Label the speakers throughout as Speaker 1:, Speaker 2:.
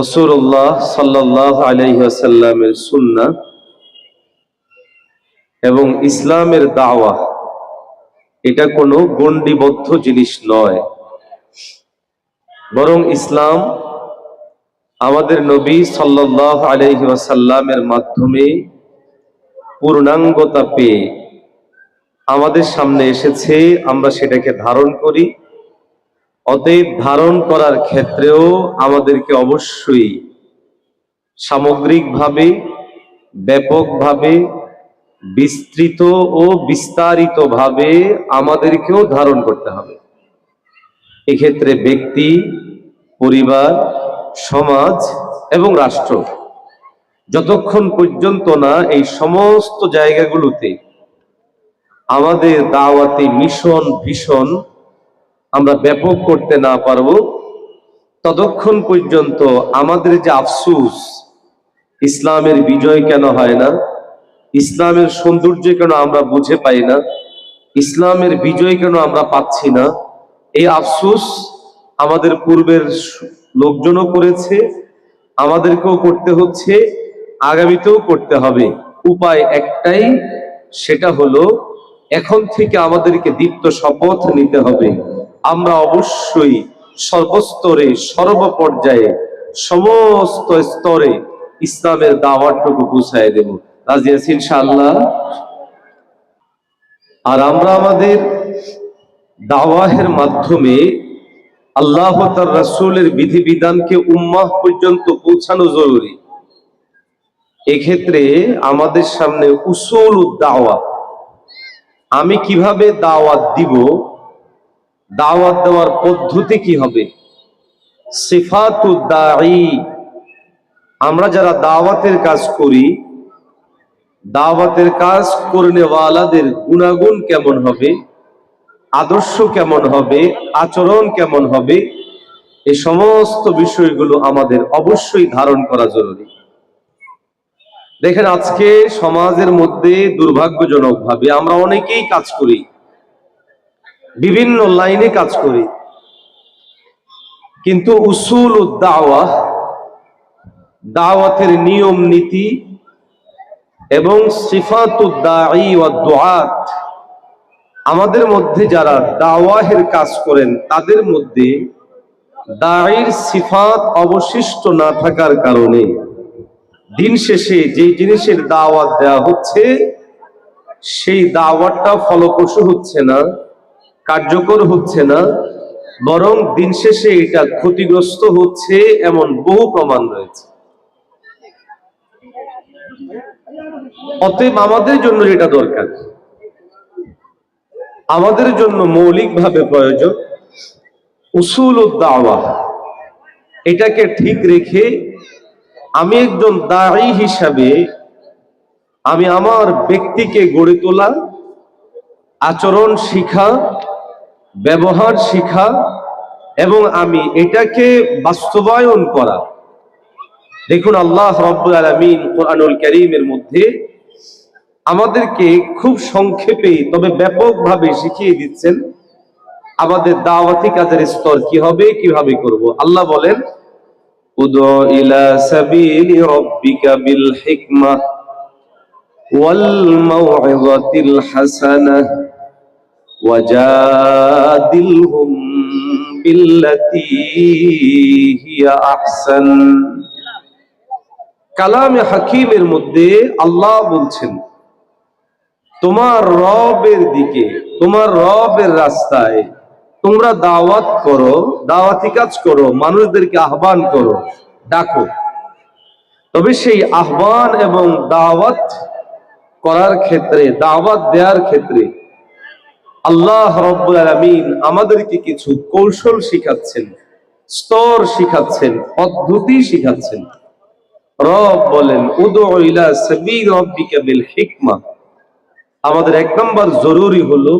Speaker 1: রসুল্লাহ সাল্লাহ আলহিহাসাল্লামের সুন্না এবং ইসলামের দাওয়া, এটা কোনো গণ্ডিবদ্ধ জিনিস নয়। বরং ইসলাম আমাদের নবী সাল্লাহ আলহি মাধ্যমে পূর্ণাঙ্গতা পেয়ে আমাদের সামনে এসেছে, আমরা সেটাকে ধারণ করি। অতএব ধারণ করার ক্ষেত্রেও আমাদেরকে অবশ্যই সামগ্রিকভাবে, ব্যাপকভাবে, বিস্তৃত ও বিস্তারিতভাবে আমাদেরকেও ধারণ করতে হবে। এক্ষেত্রে ব্যক্তি, পরিবার, সমাজ এবং রাষ্ট্র যতক্ষণ পর্যন্ত না এই সমস্ত জায়গাগুলোতে আমাদের দাওয়াতি মিশন, ভীষণ আমরা ব্যাপক করতে না পারব, ততক্ষণ পর্যন্ত আমাদের যে আফসুস, ইসলামের বিজয় কেন হয় না? ইসলামের সৌন্দর্য কেন আমরা বুঝে পাই না? ইসলামের বিজয় কেন আমরা পাচ্ছি না? এই আফসুস আমাদের পূর্বের লোকজনও করেছে, আমাদেরকেও করতে হচ্ছে, আগামীতেও করতে হবে। উপায় একটাই, সেটা হলো এখন থেকে আমাদেরকে দীপ্ত শপথ নিতে হবে। আমরা অবশ্যই সর্বস্তরে, সর্বপর্যায়ে, সমস্ত স্তরে ইসলামের দাওয়াতটুকু পৌঁছায় দেব। রাজি আর আমরা আমাদের দাওয়াহের মাধ্যমে আল্লাহ তার রাসূলের বিধিবিধানকে উম্মাহ পর্যন্ত পৌঁছানো জরুরি। এক্ষেত্রে আমাদের সামনে উসুল দাওয়া আমি কীভাবে দাওয়াত দিব? দাওয়াত দেওয়ার পদ্ধতি কি হবে? সিফাতুদ্দাঈ। আমরা যারা দাওয়াতের কাজ করি, দাওয়াতের কাজ করনেওয়ালাদের গুণাগুণ কেমন হবে? আদর্শ কেমন হবে? আচরণ কেমন হবে? এই সমস্ত বিষয়গুলো আমাদের অবশ্যই ধারণ করা জরুরি। দেখেন, আজকে সমাজের মধ্যে দুর্ভাগ্যজনক ভাবে আমরা অনেকেই কাজ করি। বিভিন্ন লাইনে কাজ করি। কিন্তু উসুল দাওয়া, দাওয়াতের নিয়ম, নীতি এবং দুআত আমাদের মধ্যে যারা দাওয়াহের কাজ করেন, তাদের মধ্যে দায়ের সিফাত অবশিষ্ট না থাকার কারণে দিন শেষে যে জিনিসের দাওয়াত দেওয়া হচ্ছে, সেই দাওয়াতটা ফলপ্রসূ হচ্ছে না। কার্যকর হচ্ছে না, বরং দিন শেষে এটা ক্ষতিগ্রস্ত হচ্ছে এমন বহু প্রমাণ রয়েছে। অতএব আমাদের জন্য এটা দরকার, আমাদের জন্য মৌলিকভাবে প্রয়োজন উসুল দাওয়া। এটাকে ঠিক রেখে আমি একজন দায়ী হিসাবে আমি আমার ব্যক্তিকে গড়ে তোলা, আচরণ শিখা ব্যবহার শিখা এবং আমি এটাকে বাস্তবায়ন করা। দেখুন, আল্লাহ রব্বুল কোরআনুল করিমের মধ্যে আমাদেরকে খুব সংক্ষেপে, তবে ব্যাপকভাবে শিখিয়ে দিচ্ছেন, আমাদের দাওয়াতি কাজের স্তর কি হবে, কীভাবে করব। আল্লাহ বলেন উদু ওয়াজাদিলহুম বিল্লাতী হিয়া আহসান কালামে হাকিমের মধ্যে আল্লাহ বলছেন, তোমার রবের দিকে, তোমার রবের রাস্তায় তোমরা দাওয়াত করো, দাওয়াতি কাজ করো, মানুষদেরকে আহ্বান করো, ডাকো। তবে সেই আহ্বান এবং দাওয়াত করার ক্ষেত্রে, দাওয়াত দেওয়ার ক্ষেত্রে আল্লাহ রব্বুল আলমিন আমাদেরকে কিছু কৌশল শিখাচ্ছেন, স্তর শিখাচ্ছেন, পদ্ধতি শিখাচ্ছেন। রব বলেন ইলা আমাদের এক নম্বর জরুরি হলো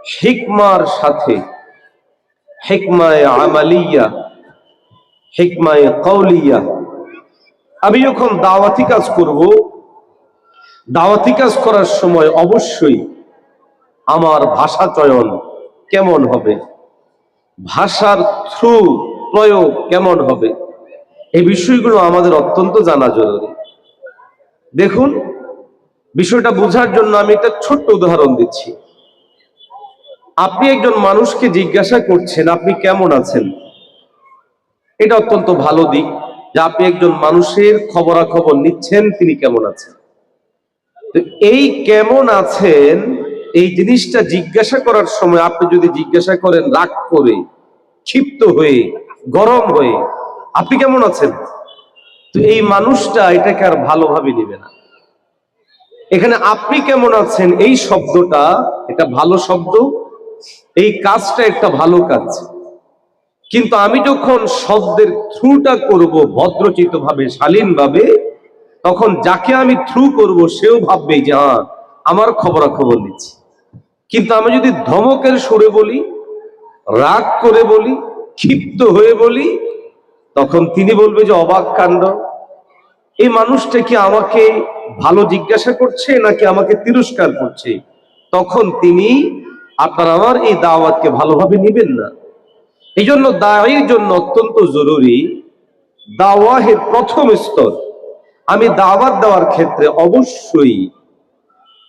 Speaker 1: হিকমার সাথে, হিকমায় আমালিয়া, হিকমায় কৌলিয়া আমি যখন দাওয়াতি কাজ করব, দাওয়াতি কাজ করার সময় অবশ্যই আমার ভাষা চয়ন কেমন হবে? ভাষার থ্রু প্রয়োগ কেমন হবে? এই বিষয়গুলো আমাদের অত্যন্ত জানা জরুরি। দেখুন, বিষয়টা বোঝার জন্য আমি একটা ছোট্ট উদাহরণ দিচ্ছি। আপনি একজন মানুষকে জিজ্ঞাসা করছেন, আপনি কেমন আছেন? এটা অত্যন্ত ভালো দিক যে আপনি একজন মানুষের খবরাখবর নিচ্ছেন, তিনি কেমন আছেন? তো এই কেমন আছেন এই জিনিসটা জিজ্ঞাসা করার সময় আপনি যদি জিজ্ঞাসা করেন রাগ করে, ক্ষিপ্ত হয়ে, গরম হয়ে, আপনি কেমন আছেন? তো এই মানুষটা এটাকে আর ভালোভাবে নেবে না। এখানে আপনি কেমন আছেন? এই শব্দটা এটা ভালো শব্দ, এই কাজটা একটা ভালো কাজ। কিন্তু আমি যখন শব্দের থ্রুটা করব ভদ্রচিত ভাবে শালীন ভাবে তখন যাকে আমি থ্রু করব সেও ভাববে যে আমার খবরাখবর নিচ্ছি। কিন্তু আমি যদি ধমকের সুরে বলি, রাগ করে বলি, ক্ষিপ্ত হয়ে বলি, তখন তিনি বলবে যে, অবাক কাণ্ড। এই মানুষটা কি আমাকে ভালো জিজ্ঞাসা করছে নাকি আমাকে তিরস্কার করছে? তখন তিনি, আপনার আমার এই দাওয়াতকে ভালোভাবে নেবেন না। এই জন্য দায়ের জন্য অত্যন্ত জরুরি, দাওয়াহের প্রথম স্তর। আমি দাওয়াত দেওয়ার ক্ষেত্রে অবশ্যই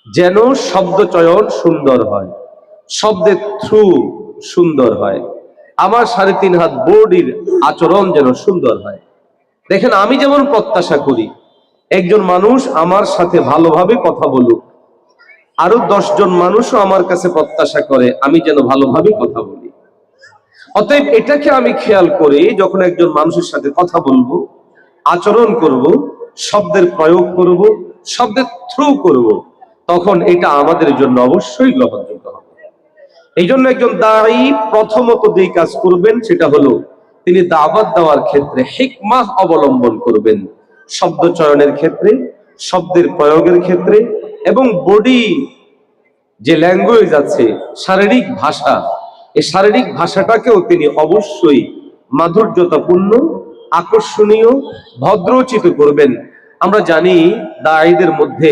Speaker 1: যেন শব্দ চয়ন সুন্দর হয়। শব্দের থ্রু সুন্দর হয়। আমার সাড়ে তিন হাত বোর্ডির আচরণ যেন সুন্দর হয়। দেখেন, আমি যেমন প্রত্যাশা করি, একজন মানুষ আমার সাথে ভালোভাবে কথা বলুক। আরও জন মানুষও আমার কাছে প্রত্যাশা করে, আমি যেন ভালোভাবে কথা বলি। অতএব এটাকে আমি খেয়াল করি, যখন একজন মানুষের সাথে কথা বলব, আচরণ করব, শব্দের প্রয়োগ করব, শব্দের থ্রু করব তখন এটা আমাদের জন্য অবশ্যই গ্রহণযোগ্য হবে। এই জন্য একজন দায়ী প্রথমত যেই কাজ করবেন, সেটা হলো তিনি দাওয়াত দেওয়ার ক্ষেত্রে হিকমাহ অবলম্বন করবেন শব্দ চয়নের ক্ষেত্রে, শব্দের প্রয়োগের ক্ষেত্রে এবং বডি যে ল্যাঙ্গুয়েজ আছে, শারীরিক ভাষা এই শারীরিক ভাষাটাকেও তিনি অবশ্যই মাধুর্যতাপূর্ণ, আকর্ষণীয়, ভদ্রচিত করবেন। আমরা জানি দায়ীদের মধ্যে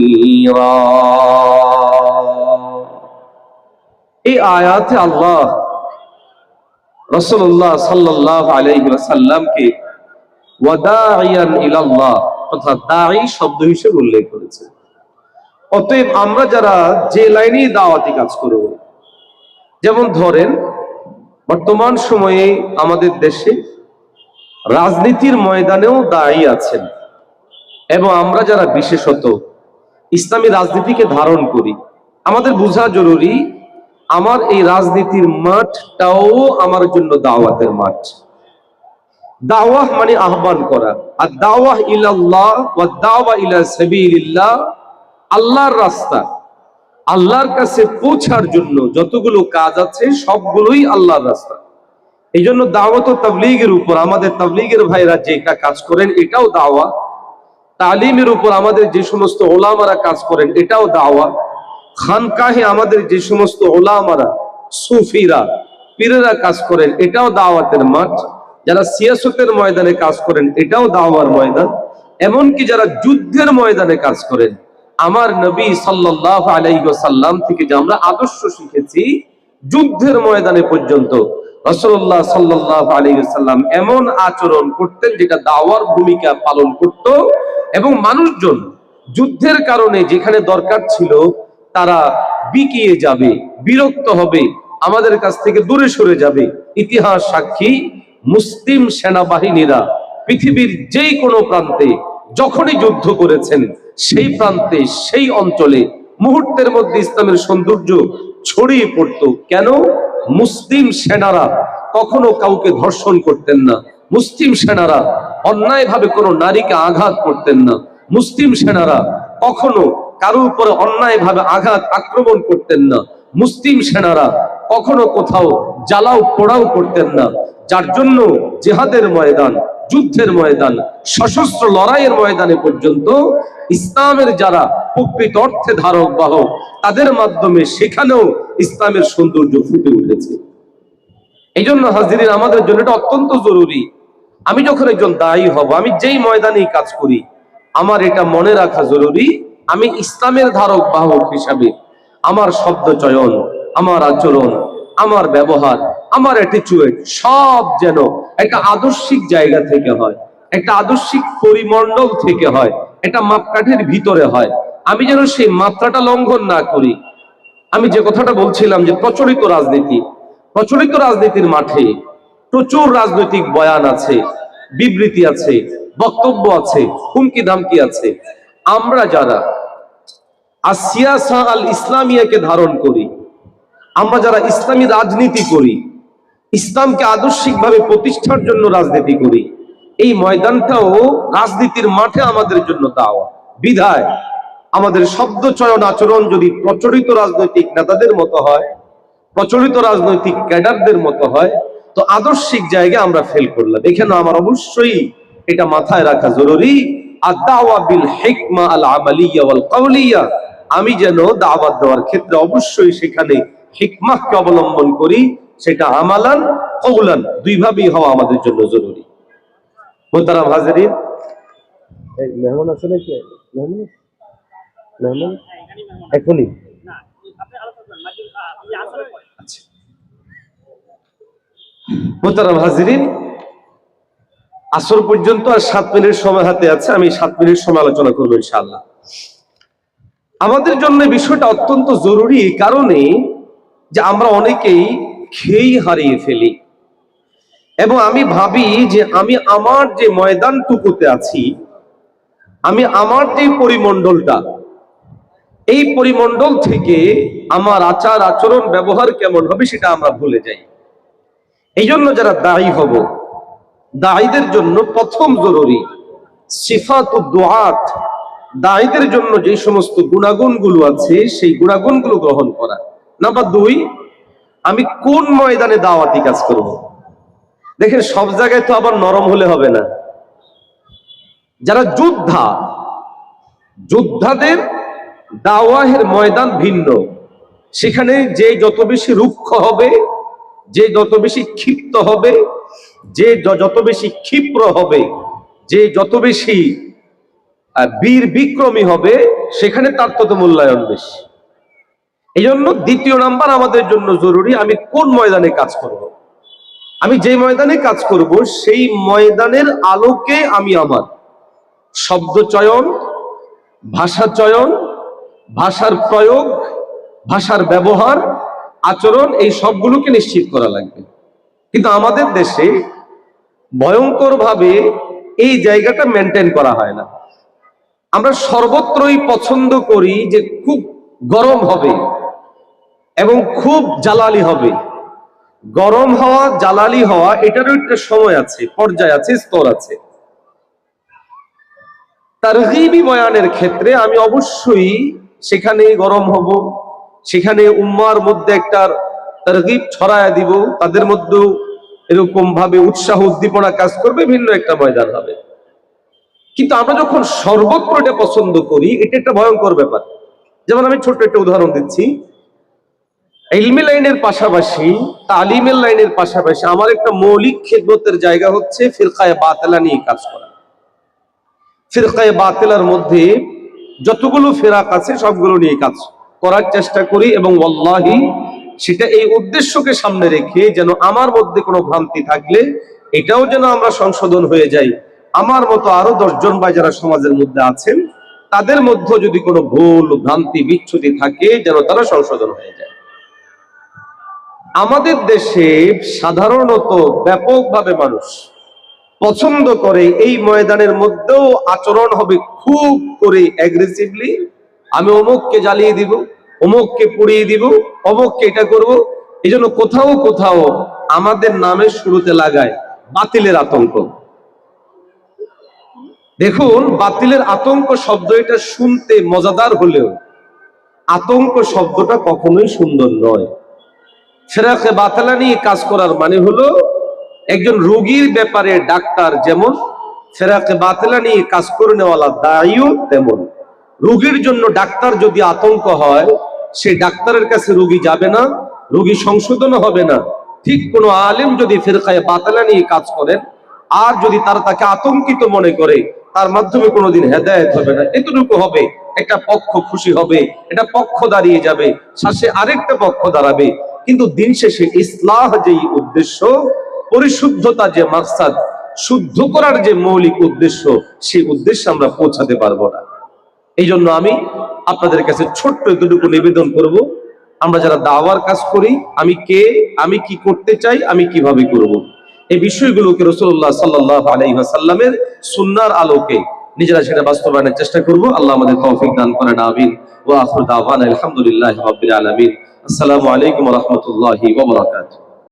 Speaker 1: منيرا এই আয়াতে আল্লাহ রসুল্লাহ সাল্লাহ আলাইহি ওয়াসাল্লামকে ওয়াদাইয়ান ইলাল্লাহ তথা দাঈ শব্দ হিসেবে উল্লেখ করেছে অতএব আমরা যারা যে লাইনেই দাওয়াতি কাজ করব যেমন ধরেন বর্তমান সময়ে আমাদের দেশে রাজনীতির ময়দানেও দায়ী আছেন এবং আমরা যারা বিশেষত ইসলামী রাজনীতিকে ধারণ করি। আমাদের বোঝা জরুরি, আমার এই রাজনীতির মাঠটাও আমার জন্য দাওয়াতের মাঠ। দাওয়াহ মানে আহ্বান করা। আর দাওয়াহ ইলাল্লাহ ওয়া দাওয়া ইলা সাবিলিল্লাহ, আল্লাহর রাস্তা। আল্লাহর কাছে পৌঁছার জন্য যতগুলো কাজ আছে, সবগুলোই আল্লাহর রাস্তা। এই জন্য দাওয়াত ও তাবলিগের উপর, আমাদের তাবলিগের ভাইরা যেটা কাজ করেন, এটাও দাওয়া তালিমের উপর আমাদের যে সমস্ত ওলামারা কাজ করেন, এটাও দাওয়া। খানকাহে আমাদের যে সমস্ত ওলামারা, সুফিরা, পীরেরা কাজ করেন, এটাও দাওয়াতের মাঠ। যারা সিয়াসতের ময়দানে কাজ করেন, এটাও দাওয়ার ময়দান। এমনকি যারা যুদ্ধের ময়দানে কাজ করেন, আমার নবী সাল্লাহ আলাইসাল্লাম থেকে যে আমরা আদর্শ শিখেছি, যুদ্ধের ময়দানে পর্যন্ত রসল্লাহ সাল্লাহ আলাইসাল্লাম এমন আচরণ করতেন যেটা দাওয়ার ভূমিকা পালন করত। এবং মানুষজন যুদ্ধের কারণে যেখানে দরকার ছিল, তারা বিকিয়ে যাবে, বিরক্ত হবে, আমাদের কাছ থেকে দূরে সরে যাবে। ইতিহাস সাক্ষী, মুসলিম সেনাবাহিনীরা পৃথিবীর যেই কোনো প্রান্তে যখনই যুদ্ধ করেছেন, সেই প্রান্তে, সেই অঞ্চলে মুহূর্তের মধ্যে ইসলামের সৌন্দর্য ছড়িয়ে পড়তো। কেন? মুসলিম সেনারা কখনো কাউকে ধর্ষণ করতেন না। মুসলিম সেনারা অন্যায়ভাবে কোনো নারীকে আঘাত করতেন না। মুসলিম সেনারা কখনো কারোর উপরে অন্যায়ভাবে আঘাত আক্রমণ করতেন না। মুসলিম সেনারা কখনো কোথাও জ্বালাও পোড়াও করতেন না। যার জন্য জেহাদের ময়দান, যুদ্ধের ময়দান, সশস্ত্র লড়াইয়ের ময়দানে পর্যন্ত ইসলামের যারা প্রকৃত অর্থে ধারক বাহক, তাদের মাধ্যমে সেখানেও ইসলামের সৌন্দর্য ফুটে উঠেছে। এই জন্য হাজিরিন, আমাদের জন্য এটা অত্যন্ত জরুরি আমি যখন একজন দায়ী হব, আমি যেই ময়দানেই কাজ করি, আমার এটা মনে রাখা জরুরি, আমি ইসলামের ধারক বাহক হিসাবে আমার শব্দ চয়ন, আমার আচরণ, আমার ব্যবহার, আমার অ্যাটিচিউড সব যেন একটা আদর্শিক জায়গা থেকে হয়, একটা আদর্শিক পরিমণ্ডল থেকে হয়, একটা মাপকাঠির ভিতরে হয়। আমি যেন সেই মাত্রাটা লঙ্ঘন না করি। আমি যে কথাটা বলছিলাম যে প্রচলিত রাজনীতি, প্রচলিত রাজনীতির মাঠে প্রচুর রাজনৈতিক বয়ান আছে, বিবৃতি আছে, বক্তব্য আছে হুমকি ধামকি আছে। আমরা যারা আসিয়াসা আল ইসলামিয়াকে ধারণ করি, আমরা যারা ইসলামী রাজনীতি করি, ইসলামকে আদর্শিকভাবে প্রতিষ্ঠার জন্য রাজনীতি করি, এই ময়দানটাও রাজনীতির মাঠে আমাদের জন্য দাওয়া। বিধায় আমাদের শব্দ চয়ন আচরণ যদি প্রচলিত রাজনৈতিক নেতাদের মতো হয়, প্রচলিত রাজনৈতিক ক্যাডারদের মতো হয় তো আদর্শিক জায়গায় আমরা ফেল করলাম। এখানে আমার অবশ্যই এটা মাথায় রাখা জরুরি। আমি যেন দাওয়াত দেওয়ার ক্ষেত্রে অবশ্যই সেখানে হিকমাহকে অবলম্বন করি, সেটা আমালান কৌলান দুইভাবেই হওয়া আমাদের জন্য জরুরি। মেহমান আছে নাকি? মেহমান? এখনই। মোতারাম হাজিরিন, আসর পর্যন্ত আর সাত মিনিট সময় হাতে আছে, আমি সাত মিনিট সময় আলোচনা করব ইনশাআল্লাহ। আমাদের জন্য বিষয়টা অত্যন্ত জরুরি কারণে যে আমরা অনেকেই খেই হারিয়ে ফেলি। এবং আমি ভাবি যে আমি আমার যে ময়দানটুকুতে আছি, আমি আমার যে পরিমণ্ডলটা, এই পরিমণ্ডল থেকে আমার আচার আচরণ ব্যবহার কেমন হবে সেটা আমরা ভুলে যাই। এই জন্য যারা দায়ী হব, দায়ীদের জন্য প্রথম জরুরি সিফাত দোয়াত দায়ীদের জন্য যে সমস্ত গুণাগুণগুলো আছে, সেই গুণাগুণগুলো গ্রহণ করা। নাম্বার দুই, আমি কোন ময়দানে দাওয়াতি কাজ করব। দেখেন, সব জায়গায় তো আবার নরম হলে হবে না। যারা যোদ্ধা, যোদ্ধাদের দাওয়াহের ময়দান ভিন্ন। সেখানে যে যত বেশি রুক্ষ হবে যে যত বেশি ক্ষিপ্ত হবে, যে যত বেশি ক্ষিপ্র হবে, যে যত বেশি বীর বিক্রমী হবে, সেখানে তার তত মূল্যায়ন বেশি এই জন্য দ্বিতীয় নাম্বার আমাদের জন্য জরুরি, আমি কোন ময়দানে কাজ করব। আমি যে ময়দানে কাজ করব, সেই ময়দানের আলোকে আমি আমার শব্দ চয়ন, ভাষা চয়ন, ভাষার প্রয়োগ, ভাষার ব্যবহার আচরণ এই সবগুলোকে নিশ্চিত করা লাগবে। কিন্তু আমাদের দেশে ভয়ঙ্কর ভাবে এই জায়গাটা মেনটেন করা হয় না। আমরা সর্বত্রই পছন্দ করি যে খুব গরম হবে এবং খুব জ্বালালি হবে। গরম হওয়া জ্বালালি হওয়া, এটারও একটা সময় আছে, পর্যায় আছে, স্তর আছে। তার বয়ানের ক্ষেত্রে আমি অবশ্যই সেখানে গরম হব। সেখানে উম্মার মধ্যে একটা তারগিব ছড়ায় দিব, তাদের মধ্যেও এরকম ভাবে উৎসাহ উদ্দীপনা কাজ করবে, ভিন্ন একটা ময়দান হবে। কিন্তু আমরা যখন সর্বত্র এটা পছন্দ করি, এটা একটা ভয়ঙ্কর ব্যাপার। যেমন আমি ছোট্ট একটা উদাহরণ দিচ্ছি। ইলমি লাইনের পাশাপাশি, তালিমের লাইনের পাশাপাশি আমার একটা মৌলিক খেদমতের জায়গা হচ্ছে ফিরকায় বাতেলা নিয়ে কাজ করা। ফিরকায় বাতেলার মধ্যে যতগুলো ফেরাক আছে, সবগুলো নিয়ে কাজ করার চেষ্টা করি এবং ওয়াল্লাহি সেটা এই উদ্দেশ্যকে সামনে রেখে যেন আমার মধ্যে কোনো ভ্রান্তি থাকলে এটাও যেন আমরা সংশোধন হয়ে যাই। আমার মতো আরও দশজন ভাই যারা সমাজের মধ্যে আছেন, তাদের মধ্যে যদি কোনো ভুল, ভ্রান্তি, বিচ্ছুতি থাকে, যেন তারা সংশোধন হয়ে যায়। আমাদের দেশে সাধারণত ব্যাপকভাবে মানুষ পছন্দ করে এই ময়দানের মধ্যেও আচরণ হবে খুব করে অ্যাগ্রেসিভলি আমি অমুককে জ্বালিয়ে দিব, অমুককে পুড়িয়ে দিব, অমুককে এটা করব। এই জন্য কোথাও কোথাও আমাদের নামের শুরুতে লাগায় বাতিলের আতঙ্ক। দেখুন, বাতিলের আতঙ্ক শব্দ এটা শুনতে মজাদার হলেও আতঙ্ক শব্দটা কখনোই সুন্দর নয়। ফেরাকে বাতালা নিয়ে কাজ করার মানে হলো একজন রোগীর ব্যাপারে ডাক্তার যেমন, ফেরাকে বাতলা নিয়ে কাজ করে নেওয়ালা দায়ীও তেমন। রোগীর জন্য ডাক্তার যদি আতঙ্ক হয়, সেই ডাক্তারের কাছে রোগী যাবে না, রোগী সংশোধন হবে না। ঠিক কোনো আলেম যদি ফেরকায় বাতলা নিয়ে কাজ করেন আর যদি তারা তাকে আতঙ্কিত মনে করে, তার মাধ্যমে কোনোদিন হেদায়ত হবে না। এতটুকু হবে, একটা পক্ষ খুশি হবে এটা পক্ষ দাঁড়িয়ে যাবে শাসে আরেকটা পক্ষ দাঁড়াবে। কিন্তু দিন শেষে ইসলাহ যেই উদ্দেশ্য, পরিশুদ্ধতা যে মাকসাদ, শুদ্ধ করার যে মৌলিক উদ্দেশ্য, সেই উদ্দেশ্যে আমরা পৌঁছাতে পারব না। এই জন্য আমি আপনাদের কাছে ছোট্ট এতটুকু নিবেদন করব, আমরা যারা দাওয়ার কাজ করি, আমি কে, আমি কি করতে চাই, আমি কীভাবে করব। এই বিষয়গুলোকে রসুল্লাহ সাল্লাহ আলহিহাসাল্লামের সুন্নার আলোকে নিজেরা সেটা বাস্তবায়নের চেষ্টা করব। আল্লাহ আমাদের তৌফিক দান করেন, আমিন। ও আফর দাওয়ান আলহামদুলিল্লাহ আলামিন। আসসালামু আলাইকুম রাহমাতুল্লাহি ওয়া বারাকাতুহু।